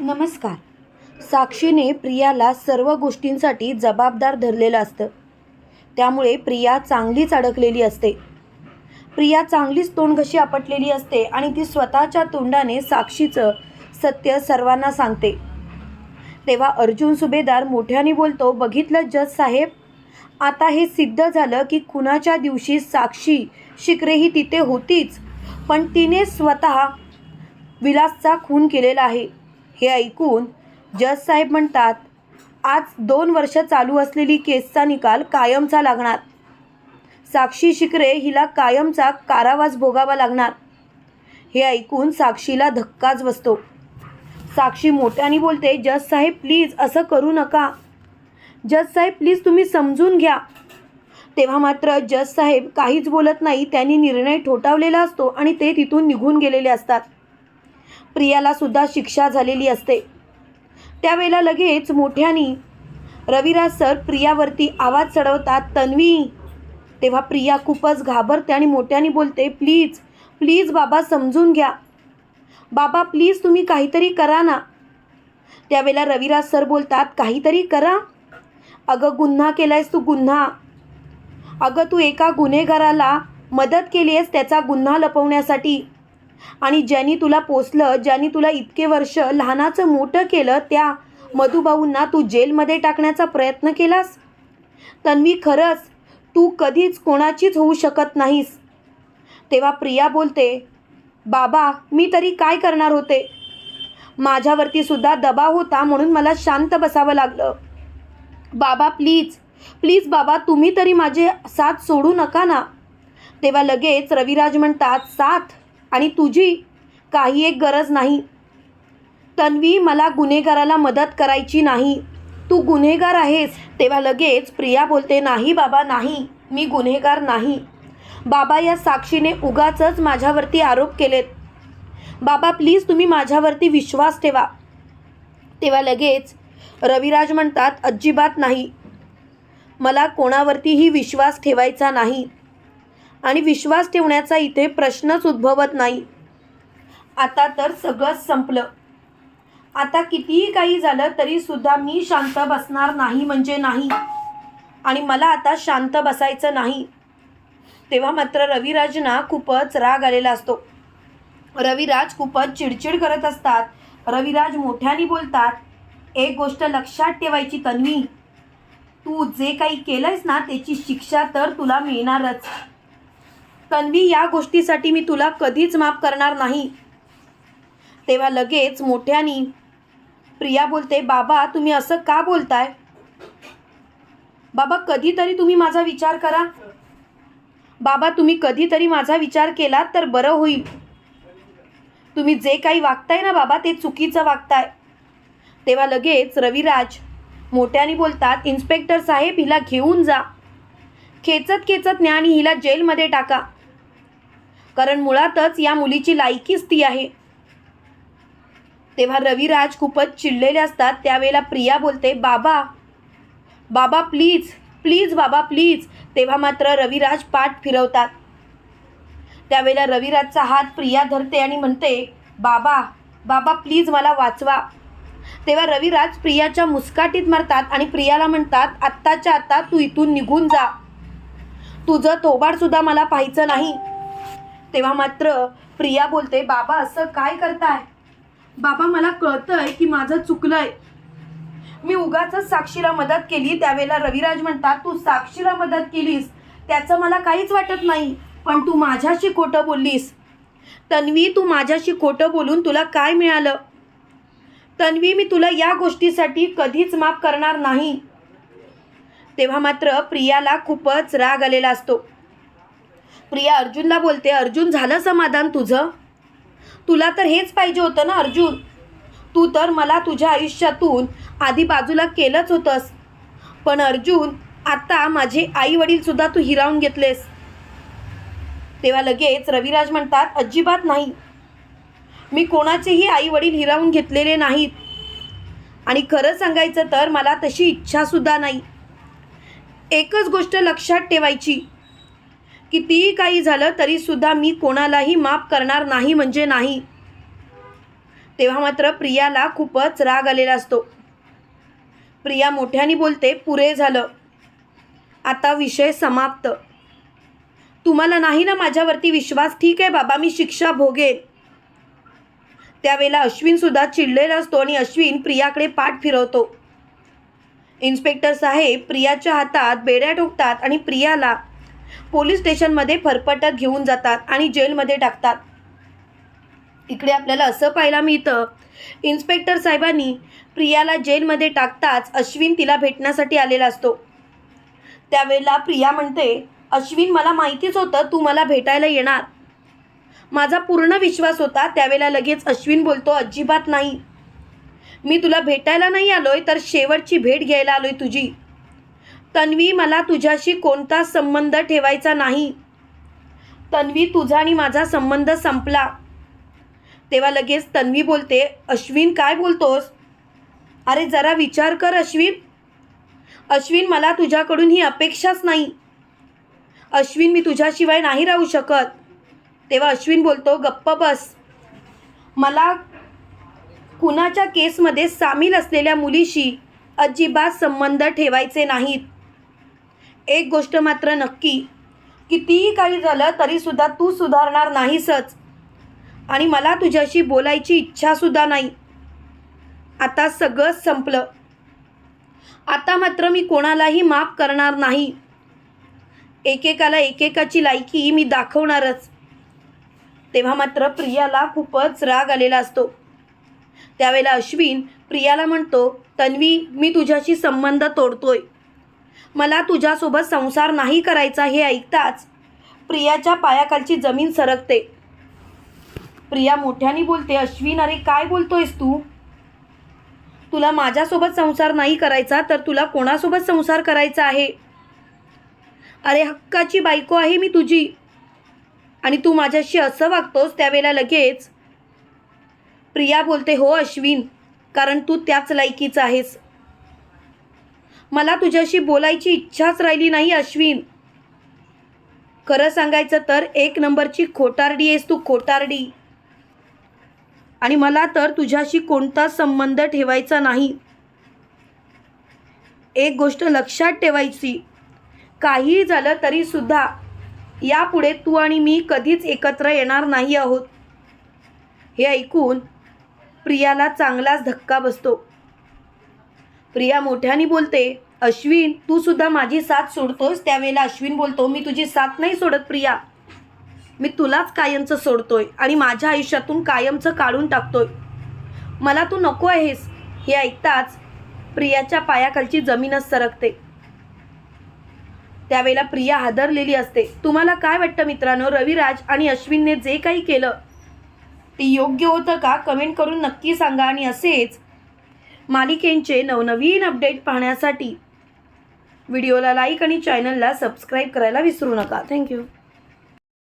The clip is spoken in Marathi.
नमस्कार. साक्षीने प्रियाला सर्व गोष्टींसाठी जबाबदार धरलेलं असतं. त्यामुळे प्रिया चांगलीच अडकलेली असते. प्रिया चांगलीच तोंडघशी आपटलेली असते आणि ती स्वतःच्या तोंडाने साक्षीचं सत्य सर्वांना सांगते. तेव्हा अर्जुन सुभेदार मोठ्याने बोलतो बघितलं जज साहेब? आता हे सिद्ध झालं की खुनाच्या दिवशी साक्षी शिकरे ही तिथे होतीच पण तिने स्वतः विलासचा खून केलेला आहे. हे ऐकून जज साहेब म्हणतात आज दोन वर्ष चालू असलेली केसचा निकाल कायमचा लागणार. साक्षी शिकरे हिला कायमचा कारावास भोगावा लागणार. हे ऐकून साक्षीला धक्काच बसतो. साक्षी मोठ्याने बोलते जज साहेब प्लीज असं करू नका. जज साहेब प्लीज तुम्ही समजून घ्या. तेव्हा मात्र जज साहेब काहीच बोलत नाही त्यांनी निर्णय ठोठावलेला असतो आणि ते तिथून निघून गेलेले असतात. प्रियाला सुद्धा शिक्षा झालेली असते. त्यावेळेला लगेच मोठ्यानी रविराज सर प्रियावरती आवाज चढवतात तन्वी तेव्हा प्रिया खूपच घाबरते आणि मोठ्याने बोलते प्लीज प्लीज बाबा समजून घ्या. बाबा प्लीज तुम्ही काहीतरी करा ना. त्यावेळेला रविराज सर बोलतात काहीतरी करा. अगं गुन्हा केला आहेस तू गुन्हा. अगं तू एका गुन्हेगाराला मदत केली आहेस त्याचा गुन्हा लपवण्यासाठी. आणि ज्यांनी तुला पोचलं ज्यांनी तुला इतके वर्ष लहानाचं मोठं केलं त्या मधुभाऊंना तू जेलमध्ये टाकण्याचा प्रयत्न केलास? तन्वी खरंच तू कधीच कोणाचीच होऊ शकत नाहीस. तेव्हा प्रिया बोलते बाबा मी तरी काय करणार होते? माझ्यावरती सुद्धा दबाव होता म्हणून मला शांत बसावं लागलं. बाबा प्लीज प्लीज बाबा तुम्ही तरी माझे साथ सोडू नका ना. तेव्हा लगेच रविराज म्हणतात साथ आणि तुझी काही एक गरज नाही. तन्वी मला गुन्हेगाराला मदत करायची नाही. तू गुन्हेगार आहेस तेव्हा लगेच प्रिया बोलते नाही बाबा नाही मी गुन्हेगार नाही. बाबा या साक्षीने उगाचच माझ्यावरती आरोप केलेत. बाबा प्लीज तुम्ही माझ्यावरती विश्वास ठेवा. तेव्हा लगेच रविराज म्हणतात अजिबात नाही. मला कोणावरतीही विश्वास ठेवायचा नाही. आणि विश्वास ठेवण्याचा इथे प्रश्नच उद्भवत नाही. आता तर सगळंच संपलं. आता कितीही काही झालं तरीसुद्धा मी शांत बसणार नाही म्हणजे नाही. आणि मला आता शांत बसायचं नाही. तेव्हा मात्र रविराजना खूपच राग आलेला असतो. रविराज खूपच चिडचिड करत असतात. रविराज मोठ्याने बोलतात एक गोष्ट लक्षात ठेवायची तन्वी. तू जे काही केलंयस ना त्याची शिक्षा तर तुला मिळणारच. तन्वी या गोष्टीसाठी मी तुला कधीच माफ करणार नाही. तेव्हा लगेच मोठ्यानी प्रिया बोलते बाबा तुम्ही असं का बोलताय? बाबा कधीतरी तुम्ही माझा विचार करा. बाबा तुम्ही कधीतरी माझा विचार केला तर बरं होईल. तुम्ही जे काही वागताय ना बाबा ते चुकीचं वागताय. तेव्हा लगेच रविराज मोठ्याने बोलतात इन्स्पेक्टर साहेब हिला घेऊन जा. खेचत खेचत न्या आणि हिला जेलमध्ये टाका. कारण मुळातच या मुलीची लायकीच ती आहे. तेव्हा रविराज खूपच चिडलेले असतात. त्यावेळेला प्रिया बोलते बाबा बाबा प्लीज प्लीज बाबा प्लीज तेव्हा मात्र रविराज पाठ फिरवतात. त्यावेळेला रविराजचा हात प्रिया धरते आणि म्हणते बाबा बाबा प्लीज मला वाचवा. तेव्हा रविराज प्रियाच्या मुस्काटीत मारतात आणि प्रियाला म्हणतात आत्ताच्या आत्ता तू इथून निघून जा. तुझं तोबाडसुद्धा मला पाहायचं नाही. तेव्हा मात्र प्रिया बोलते बाबा असं काय करताय? बाबा मला कळतंय की माझं चुकलंय. मी उगाच साक्षीला मदत केली त्यावेळेला रविराज म्हणतात तू साक्षीला मदत केलीस त्याचं मला काहीच वाटत नाही पण तू माझ्याशी खोटं बोललीस. तन्वी तू माझ्याशी खोटं बोलून तुला काय मिळालं? तन्वी मी तुला या गोष्टीसाठी कधीच माफ करणार नाही. तेव्हा मात्र प्रियाला खूपच राग आलेला असतो. प्रिया अर्जुनला बोलते अर्जुन झालं समाधान तुझं? तुला तर हेच पाहिजे होतं ना अर्जुन? तू तर मला तुझ्या आयुष्यातून आधी बाजूला केलंच होतंस. पण अर्जुन आता माझे आई वडीलसुद्धा तू हिरावून घेतलेस. तेव्हा लगेच रविराज म्हणतात अजिबात नाही. मी कोणाचेही आई वडील हिरावून घेतलेले नाहीत. आणि खरं सांगायचं तर मला तशी इच्छासुद्धा नाही. एकच गोष्ट लक्षात ठेवायची. कितीही काही झालं तरीसुद्धा मी कोणालाही माफ करणार नाही म्हणजे नाही. तेव्हा मात्र प्रियाला खूपच राग आलेला असतो. प्रिया मोठ्याने बोलते पुरे झालं. आता विषय समाप्त. तुम्हाला नाही ना माझ्यावरती विश्वास? ठीक आहे बाबा मी शिक्षा भोगेन. त्यावेळेला अश्विनसुद्धा चिडलेला असतो आणि अश्विन प्रियाकडे पाठ फिरवतो. इन्स्पेक्टर साहेब प्रियाच्या हातात बेड्या ठोकतात आणि प्रियाला पोलीस स्टेशनमध्ये फरफटत घेऊन जातात आणि जेलमध्ये टाकतात. इकडे आपल्याला असं पाहायला मिळतं इन्स्पेक्टर साहेबांनी प्रियाला जेलमध्ये टाकताच अश्विन तिला भेटण्यासाठी आलेला असतो. त्यावेळेला प्रिया म्हणते अश्विन मला माहितीच होतं तू मला भेटायला येणार. माझा पूर्ण विश्वास होता त्यावेळेला लगेच अश्विन बोलतो अजिबात नाही. मी तुला भेटायला नाही आलोय तर शेवटची भेट घ्यायला आलोय तुझी. तन्वी मला तुझ्याशी कोणता संबंध ठेवायचा नाही. तन्वी तुझा आणि माझा संबंध संपला. तेव्हा लगेच तन्वी बोलते अश्विन काय बोलतोस? अरे जरा विचार कर अश्विन. अश्विन मला तुझ्याकडून ही अपेक्षाच नाही. अश्विन मी तुझ्याशिवाय नाही राहू शकत. तेव्हा अश्विन बोलतो गप्प बस. मला कुणाच्या केसमध्ये सामील असलेल्या मुलीशी अजिबात संबंध ठेवायचे नाहीत. एक गोष्ट मात्र नक्की कितीही काही झालं तरीसुद्धा तू सुधारणार नाहीसच. आणि मला तुझ्याशी बोलायची इच्छासुद्धा नाही. आता सगळंच संपलं. आता मात्र मी कोणालाही माफ करणार नाही. एकेकाला एकेकाची लायकी मी दाखवणारच. तेव्हा मात्र प्रियाला खूपच राग आलेला असतो. त्यावेळेला अश्विन प्रियाला म्हणतो तन्वी मी तुझ्याशी संबंध तोडतोय. मला तुझ्यासोबत संसार नाही करायचा हे ऐकताच प्रियाच्या पायाखालची जमीन सरकते. प्रिया मोठ्याने बोलते अश्विन अरे काय बोलतोयस तू? तुला माझ्यासोबत संसार नाही करायचा तर तुला कोणासोबत संसार करायचा आहे? अरे हक्काची बायको आहे मी तुझी. आणि तू माझ्याशी असं वागतोस त्यावेळेला लगेच प्रिया बोलते हो अश्विन कारण तू त्याच लायकीचा आहेस. मला तुझ्याशी बोलायची इच्छाच राहिली नाही अश्विन. खरं सांगायचं तर एक नंबरची खोटारडी आहेस तू खोटारडी. आणि मला तर तुझ्याशी कोणता संबंध ठेवायचा नाही. एक गोष्ट लक्षात ठेवायची काहीही झालं तरीसुद्धा यापुढे तू आणि मी कधीच एकत्र येणार नाही आहोत. हे ऐकून प्रियाला चांगलाच धक्का बसतो. प्रिया मोठ्याने बोलते अश्विन तू सुद्धा माझी साथ सोडतोस त्यावेळेला अश्विन बोलतो मी तुझी साथ नाही सोडत प्रिया. मी तुलाच कायमचं सोडतोय आणि माझ्या आयुष्यातून कायमचं काढून टाकतोय. मला तू नको आहेस. हे ऐकताच प्रियाच्या पायाखालची जमीनच सरकते. त्यावेळेला प्रिया हादरलेली असते. तुम्हाला काय वाटतं मित्रांनो? रविराज आणि अश्विनने जे काही केलं ते योग्य होतं का? कमेंट करून नक्की सांगा आणि असेच मालिकेंचे नवनवीन अपडेट पाहण्यासाठी व्हिडिओला लाईक आणि चॅनलला सबस्क्राईब करायला विसरू नका. थँक्यू.